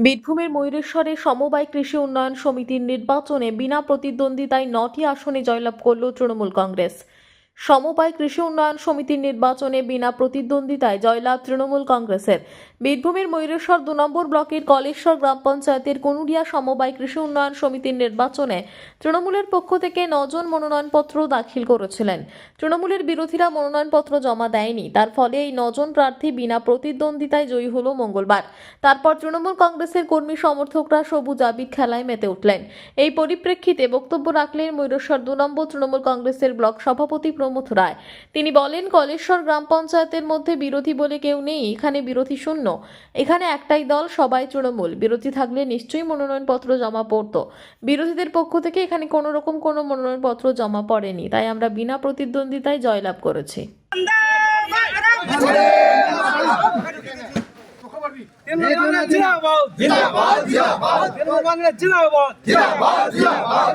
বীরভূমের ময়ূরেশ্বরে সমবায় কৃষি উন্নয়ন সমিতির নির্বাচনে বিনা প্রতিদ্বন্দ্বিতায় নটি আসনে জয়লাভ করল তৃণমূল কংগ্রেস। সমবায় কৃষি উন্নয়ন সমিতির নির্বাচনে বিনা প্রতিদ্বন্দ্বিতায় জয়লাভ তৃণমূল কংগ্রেসের। বীরভূমের ময়ূরেশ্বর দু নম্বর ব্লকের কলেশ্বর গ্রাম পঞ্চায়েতের কনুরিয়া সমবায় কৃষি উন্নয়ন সমিতির নির্বাচনে তৃণমূলের পক্ষ থেকে নজন মনোনয়নপত্র দাখিল করেছিলেন। তৃণমূলের বিরোধীরা মনোনয়নপত্র জমা দেয়নি। তার ফলে এই নজন প্রার্থী বিনা প্রতিদ্বন্দ্বিতায় জয়ী হল মঙ্গলবার। তারপর তৃণমূল কংগ্রেসের কর্মী সমর্থকরা সবুজ আবির খেলায় মেতে উঠলেন। এই পরিপ্রেক্ষিতে বক্তব্য রাখলেন ময়ূরেশ্বর দু নম্বর তৃণমূল কংগ্রেসের ব্লক সভাপতি প্রমথ রায় তিনি বলেন, কলেশ্বর গ্রাম পঞ্চায়েতের মধ্যে বিরোধী বলে কেউ নেই, এখানে বিরোধী শূন্য। এখানে একটাই দল, সবাই তৃণমূল। বিরোধী থাকলে নিশ্চয়ই মনোনয়নপত্র জমা পড়ত। বিরোধীদের পক্ষ থেকে এখানে কোনো রকম কোনো মনোনয়নপত্র জমা পড়েনি। তাই আমরা বিনা প্রতিদ্বন্দ্বিতায় জয়লাভ করেছি। জিন্দাবাদ জিন্দাবাদ জিন্দাবাদ জিন্দাবাদ। জিন্দাবাদ জিন্দাবাদ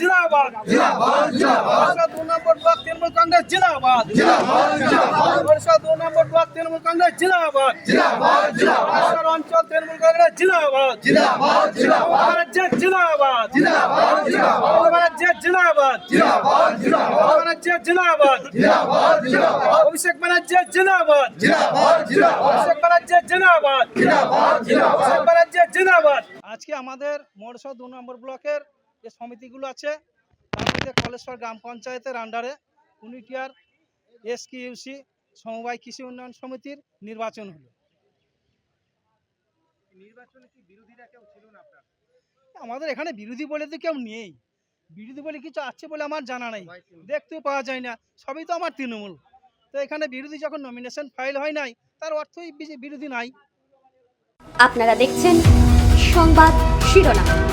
জিন্দাবাদ। জিন্দাবাদ জিন্দাবাদ দু নম্বর ব্লক তৃণমূল কংগ্রেস জিন্দাবাদ জিন্দাবাদ জিন্দাবাদ। বর্ষা দু নম্বর ব্লক তৃণমূল কংগ্রেস জিন্দাবাদ জিন্দাবাদ জিন্দাবাদ। অঞ্চল তৃণমূল কংগ্রেস জিন্দাবাদ জিন্দাবাদ জিন্দাবাদ। জিন্দাবাদ জিন্দাবাদ জিন্দাবাদ। জিন্দাবাদ জিন্দাবাদ জিন্দাবাদ। রাজ্যের জিন্দাবাদ। জিন্দাবাদ জিন্দাবাদ। অভিষেক ব্যানার্জির জিন্দাবাদ। জিন্দাবাদ জিন্দাবাদ। অভিষেক ব্যানার্জির জিন্দাবাদ। জিন্দাবাদ জিন্দাবাদ। অভিষেক জিন্দাবাদ। আজকে আমাদের মোড়শো দু নম্বর ব্লকের যে সমিতিগুলো আছে তার মধ্যে কলেশ্বর গ্রাম পঞ্চায়েতের আন্ডারে উনিটিয়ার এসকিউসি সমবায় কৃষি উন্নয়ন সমিতির নির্বাচন হলো। নির্বাচনে কি বিরোধীরা কেউ ছিল না আপনার? আমাদের এখানে বিরোধী বলে তো কেউ নেই। বিরোধী বলে কিছু আছে বলে আমার জানা নাই। দেখতেও পাওয়া যায় না। সবই তো আমার তৃণমূল। তো এখানে বিরোধী যখন নমিনেশন ফাইল হয় নাই, তার অর্থই বিরোধী নাই। আপনারা দেখছেন সংবাদ শিরোনাম।